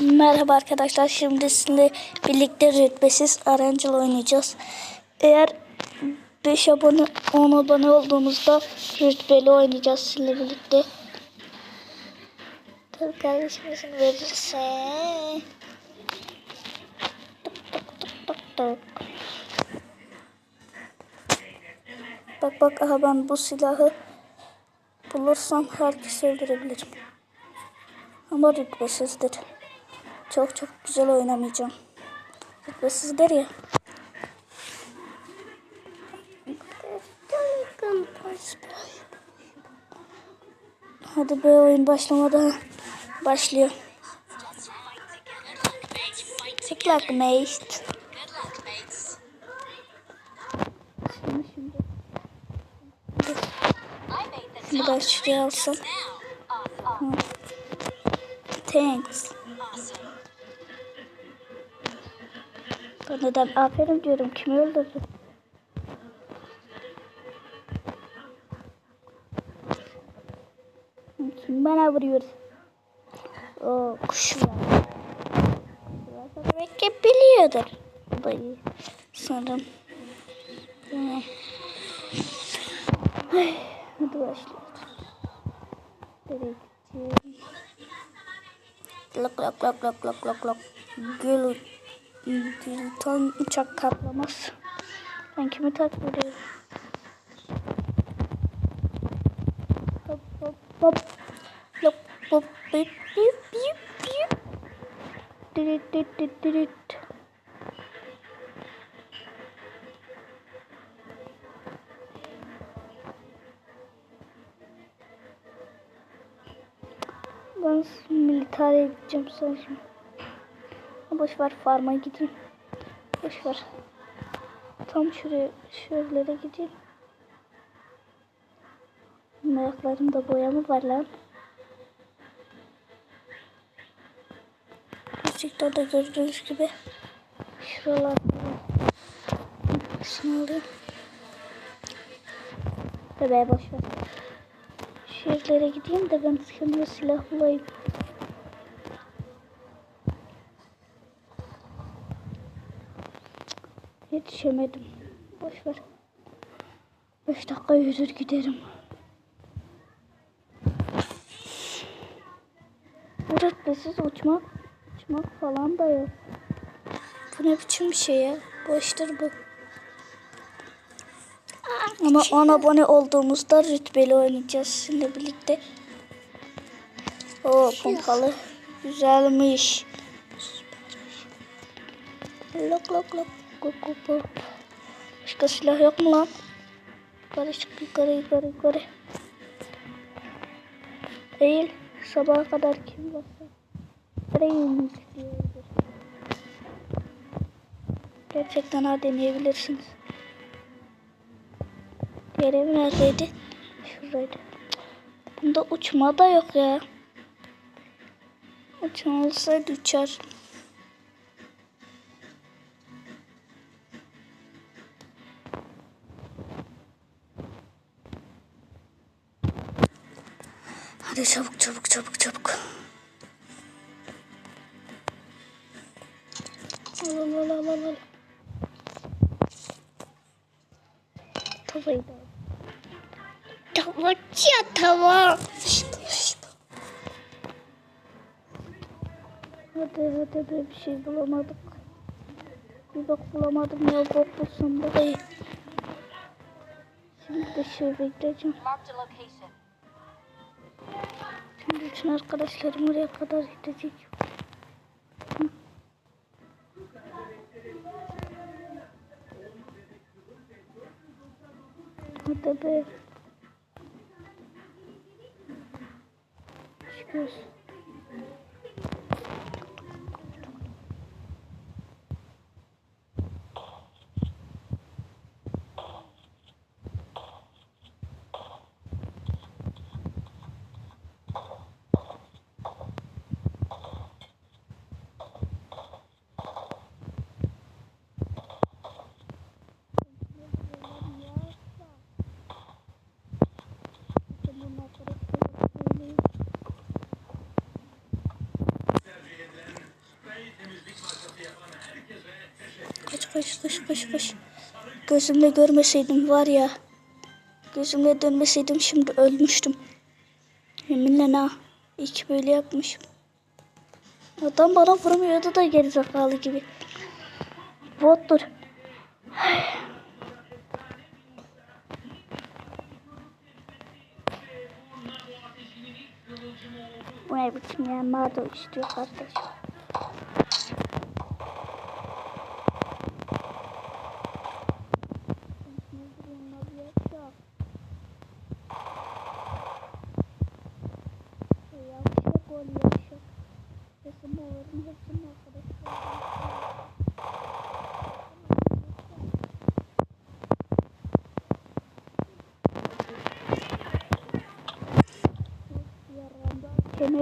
Merhaba arkadaşlar. Şimdi sizinle birlikte rütbesiz Arancel oynayacağız. Eğer 5 abone 10 abone olduğumuzda rütbeli oynayacağız sizinle birlikte. Tabii kardeşim izin verirse. Tık tık tık tık tık. Bak bak aha ben bu silahı bulursam herkesi öldürebilirim. Ama rütbesizdir. Çok çok güzel oynamayacağım. Rütbesizdir ya. Hadi be oyun başlamadan başlıyor. Good luck mate. Şimdi alsam. Hı. Thanks. Ben neden aferin diyorum. Kimi öldürdü? Kim bana vuruyor? O kuş var. Demek ki biliyordur. İyi. Sanırım. Ee, ay, Hadi başlıyoruz. Gideceğim? Lok lok lok lok lok lok lok. Gül Gülton uçak kaplamaz. Ben kimi takip ediyorum? Hop hop hop. Lop hop bip bip bip bip. Dirit dit dit dirit. Ben militariye gideceğim şimdi. Boş ver farma gideyim. Boş ver. Tam şuraya şöyle gideyim. Ayaklarımda boya mı var lan? Gerçekten de gördüğünüz gibi şuralarda şunu alayım. Bebeğe boş ver. Şu yerlere gideyim de ben kendime silah bulayım. Yetişemedim. Boş ver. 5 dakika yürür giderim. Rütbesiz uçmak, uçmak falan da yok. Bu ne biçim bir şey ya? Boştur bu. Ama 10 abone olduğumuzda rütbeli oynayacağız sizinle birlikte. O pompalı. Güzelmiş. Lok lok lok. Lok. Başka silah yok mu lan? Yukarı çık yukarı yukarı yukarı. Değil. Sabaha kadar kim varsa. Brain istiyordur. Gerçekten ha deneyebilirsiniz. Diğer ev neredeydi? Şuradaydı. Bunda uçma da yok ya. Uçma olsaydı uçar. Hadi çabuk çabuk çabuk çabuk. Al al al al al. Tavayı da. Tava ya tava. Hadi hadi be bir şey bulamadık. Bir bak bulamadım ya daha iyi. Şimdi de şey bekleyeceğim. Şimdi bütün arkadaşlarım oraya kadar gidecek. Hadi be. Çıkıyoruz. Kaç kaç kaç kaç. Gözümle görmeseydim var ya. Gözümle dönmeseydim şimdi ölmüştüm. Yeminle ha. İyi ki böyle yapmışım. Adam bana vurmuyordu da gerizekalı gibi. Bottur. Bu ne biçim ya? Mağdur istiyor kardeş.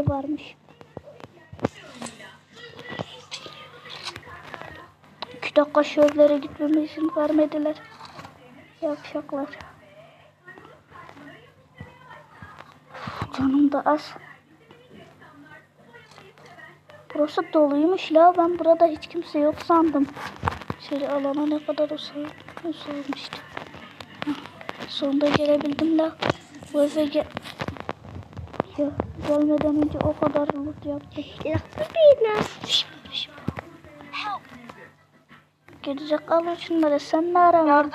Kemer varmış. İki dakika şu evlere gitmeme izin vermediler. Yavşaklar. Canım da az. Burası doluymuş la. Ben burada hiç kimse yok sandım. Şöyle alana ne kadar uzak, uzakmıştı. Sonunda gelebildim la. Bu eve gel... Ya, gelmeden önce o kadar loot yaptık. Gelecek al şunları. Sen ne ara vardın?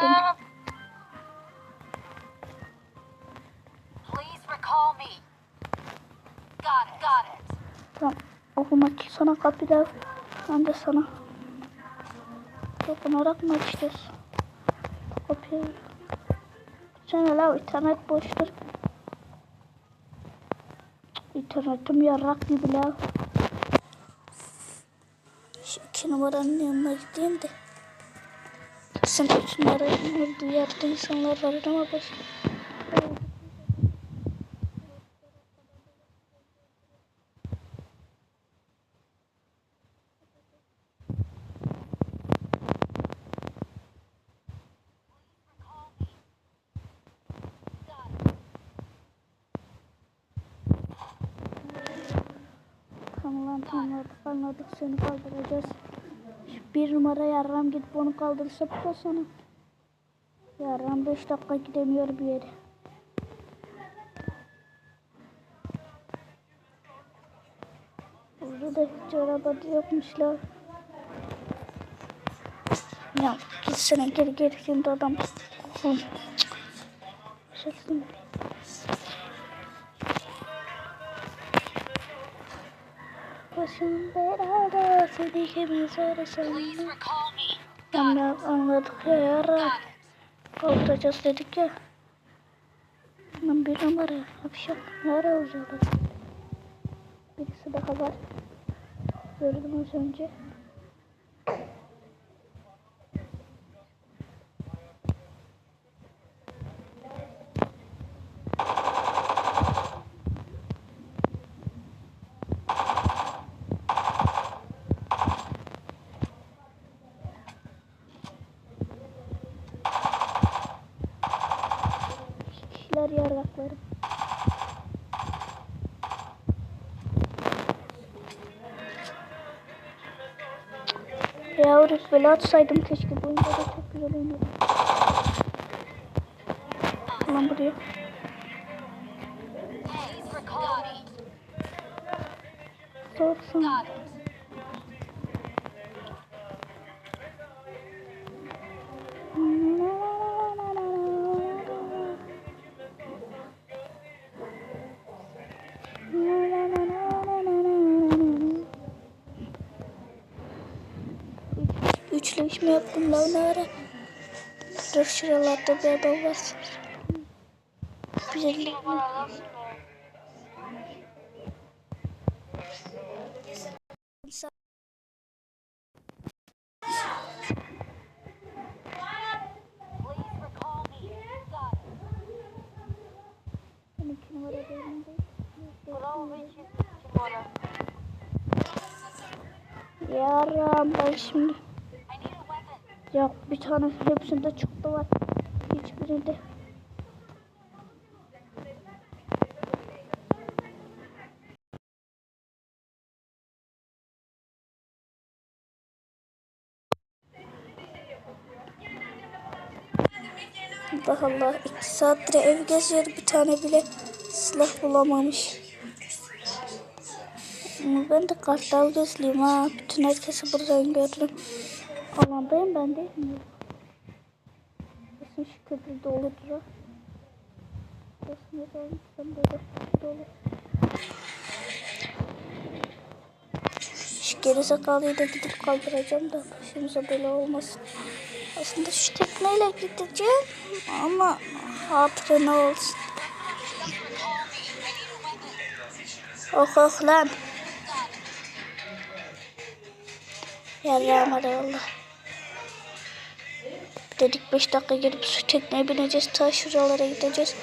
Please recall me. Got it, got it. Tamam. Okumak sana kapıda. Ben de sana. Dokunarak mı açacağız? Kapıyı. Sen la internet boştur. İnternetim yarrak gibi la. Şu iki numaranın yanına gideyim de. Sen üç numaranın olduğu yerde insanlar var ama boş. Tamam anladık anladık seni kaldıracağız. Bir numara yarram gidip onu kaldırsa bu sana. Yarram 5 dakika gidemiyor bir yere. Burada da hiç araba yokmuşlar. Ya gitsene geri geri şimdi adam. Şaşırdım. Başım belada seni me. Anla, anladık ya yara. Kaldıracağız dedik ya. Ben bir numara yapacak. Yara olacak. Birisi daha var. Gördüm az önce. Kişiler yarraklarım. Ya rütbeli atsaydım keşke bu oyunda da çok güzel oynadım. Lan buraya. Sorsun. Mi yaptım lan ne ara? Dur şuralarda bir adam var. Güzellik mi? Recall me. Ya bir tane hepsinde çıktı var. Hiçbirinde. Allah Allah. iki saattir ev geziyor. Bir tane bile silah bulamamış. Ben de kartal gözlüyüm ha. Bütün herkesi buradan gördüm. Alandayım ben değil mi? Kesin şu köprü doludur ha. Kesin de. Ben böyle dolu. Şu gerizekalıyı da gidip kaldıracağım da başımıza böyle olmasın. Aslında şu tekneyle gideceğim ama hatırına olsun. Oh oh lan. Yarrağım Allah. Dedik 5 dakika gelip şu tekneye bineceğiz. Ta şuralara gideceğiz.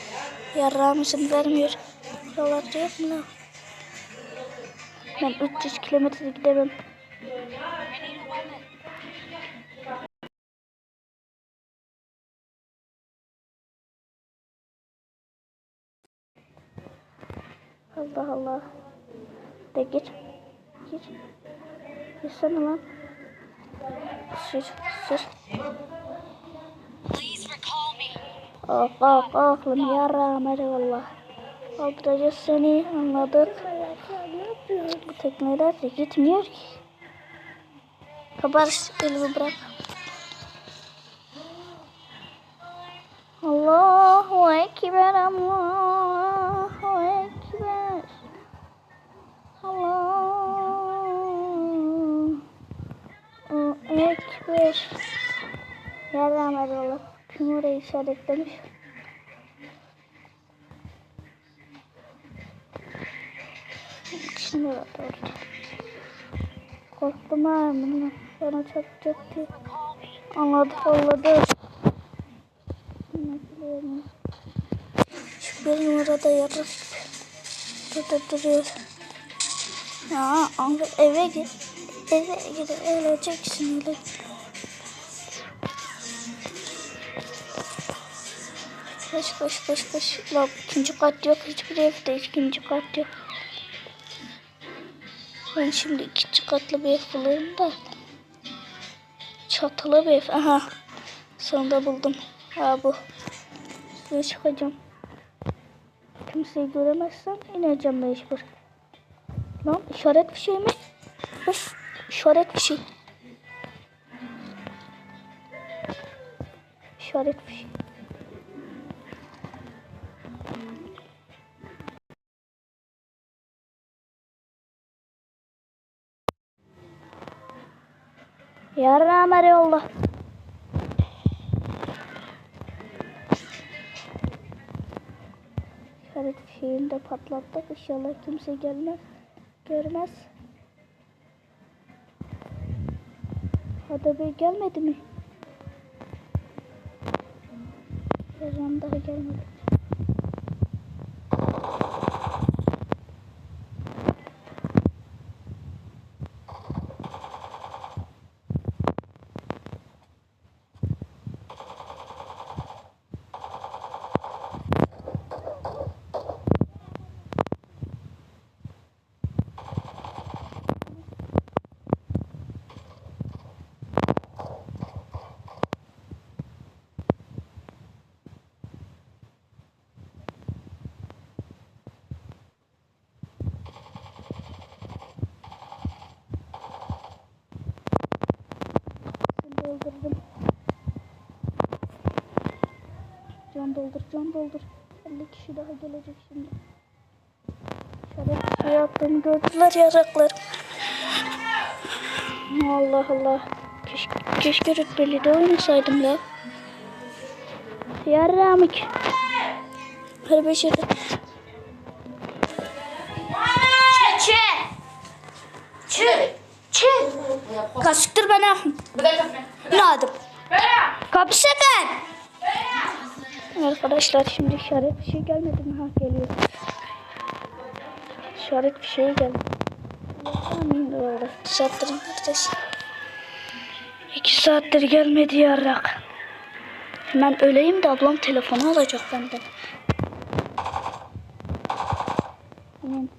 Yarrağımızın vermiyor. Buralarda yok mu lan? Ben 300 kilometre gidemem. Allah Allah. De git. Git. Gitsene lan. Sür, sür. Oh, oh, lan yaram hadi valla. Kaldıracağız seni, anladık. Bu tekneler de gitmiyor ki. Kabar, elimi bırak. Allahu Ekber, Allahu Ekber. Allahu Ekber. Hadi valla. Kim orayı işaretlemiş? Şimdi bak orada. Korktum ha bunu. Bana çarpacak diye. Anladı yani? Şu bir numarada yarır. Burada duruyor. Ya eve git. Eve gidip öleceksin öyle. Koş koş koş koş. Bak ikinci kat yok. Hiçbir evde ikinci kat yok. Ben şimdi ikinci katlı bir ev bulayım da. Çatılı bir ev. Aha. Sonunda buldum. Ha bu. Suya çıkacağım. Kimseyi göremezsem ineceğim mecbur. Lan işaret bir şey mi? Öf, işaret bir şey. İşaret bir şey. Yarram hadi Allah. İşaret şeyini de patlattık. İnşallah kimse gelmez. Görmez. Hadi Bey gelmedi mi? Yazan daha gelmedi. Can doldurdum. Can doldur, can doldur. 50 kişi daha gelecek şimdi. Şöyle bir şey yaptım, gördüler yaraklar. Allah Allah. Keşke, keşke rütbeli de oynasaydım la. Yaramık. Hadi beşeri. Çe! Çe! Çe! Kaçtır bana. Ne adım? Kapı sakın. Arkadaşlar şimdi işaret bir şey gelmedi mi? Ha geliyor. İşaret bir şey geldi. Amin doğru. Saattir neredesin? İki saattir gelmedi yarrak. Hemen öleyim de ablam telefonu alacak benden. İnin.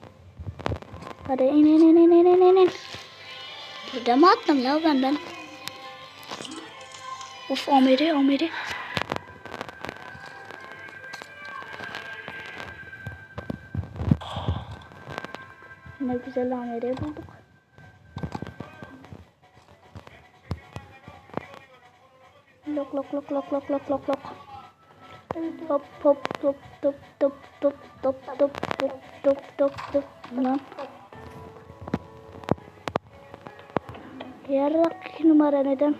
Hadi in in in in in in in. Burada mı attım ya benden? Uf Ameri Ameri. Ne güzel amere bulduk. Lok lok lok lok lok lok lok lok. Hop hop top top top top top top top top top top. Lan. Numara neden?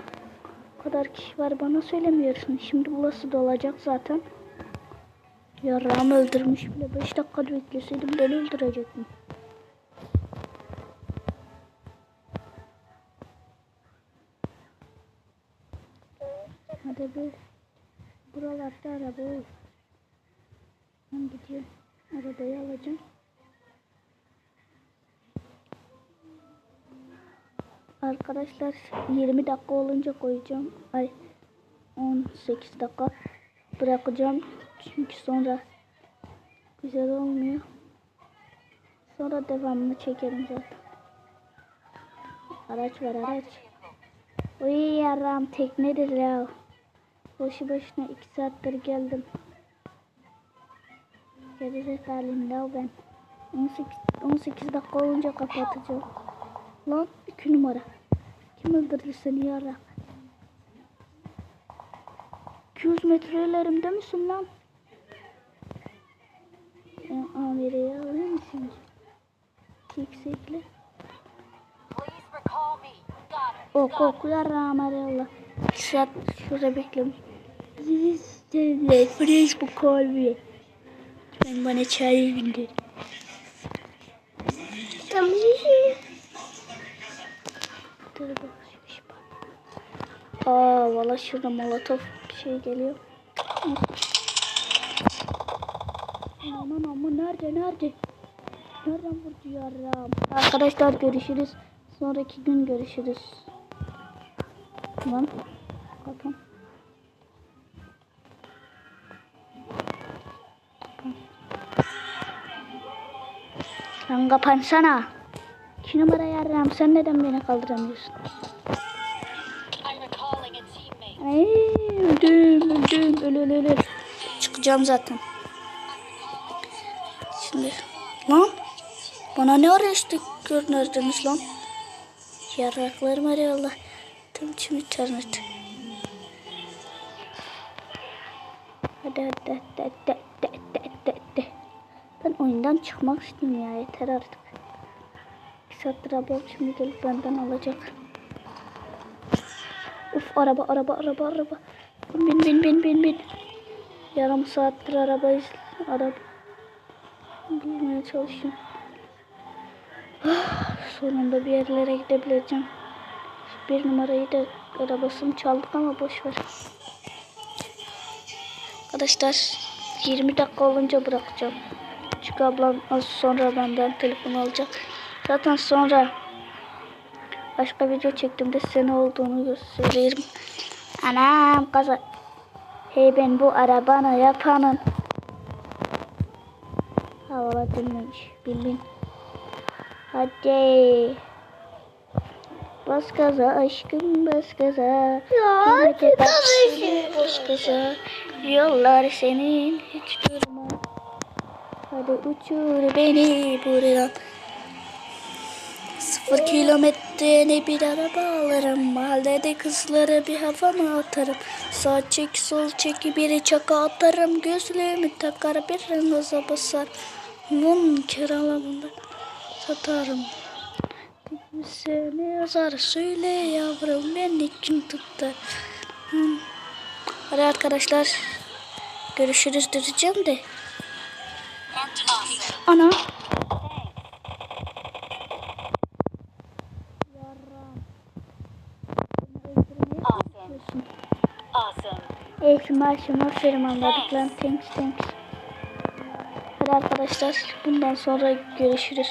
O kadar kişi var bana söylemiyorsun. Şimdi burası dolacak zaten. Yarrağımı öldürmüş bile. 5 dakika bekleseydim beni öldürecektim. Hadi bir buralarda araba ol. Ben gidiyorum. Arabayı alacağım. Arkadaşlar 20 dakika olunca koyacağım. Ay 18 dakika bırakacağım. Çünkü sonra güzel olmuyor. Sonra devamını çekerim zaten. Araç var araç. Oy yaram teknedir ya. Boşu boşuna 2 saattir geldim. Gerizekalıyım ya ben. 18, 18 dakika olunca kapatacağım. Lan 2 numara. Kim öldürür seni yara? 200 metrelerimde misin lan? Ben amireyi alır mısın? Yüksekli. Ok ok yara amarella. Şat şurada beklemiş. Please bu call me. Ben bana çay bildirim. Valla şurada molotof şey geliyor. Aman aman nerede nerede? Nereden vurdu yarrağım? Arkadaşlar görüşürüz. Sonraki gün görüşürüz. Lan kapan. Lan kapansana. İki numara yarrağım sen neden beni kaldıramıyorsun? Ay, öldüm öldüm öl öl öl. Çıkacağım zaten. Şimdi lan bana ne ara işte görünürdünüz lan? Yarraklarım arıyor Allah. Tam için internet. Hadi hadi hadi hadi hadi hadi hadi hadi. Ben oyundan çıkmak istiyorum ya yeter artık. Bir saattir ablam şimdi gelip benden alacak. Araba araba araba araba. Bin bin bin bin bin. Yarım saattir arabayı araba bilmeye çalışıyorum. Ah, Sonunda bir yerlere gidebileceğim. Bir numarayı da arabasını çaldık ama boş ver. Arkadaşlar 20 dakika olunca bırakacağım. Çünkü ablam az sonra benden telefon alacak. Zaten sonra başka video çektiğimde size ne olduğunu gösteririm. Anam kaza. Hey ben bu arabanı yapanın. Havalar dinlemiş. Bin bin. Hadi. Bas gaza aşkım bas gaza. Ya Bas gaza. Yollar senin hiç durma. Hadi uçur beni buradan. Sıfır kilometre bir araba alırım. Mahallede kızlara bir hava mı atarım? Sağ çek sol çek biri çaka atarım. Gözlüğümü takar bir rengaza basar. Mum kiralamında satarım. Seni yazar söyle yavrum beni kim tuttu? Hmm. Hadi arkadaşlar görüşürüz diyeceğim de. Ana. Eğitim aşım aferin anladık lan. Thanks thanks. Hadi arkadaşlar bundan sonra görüşürüz.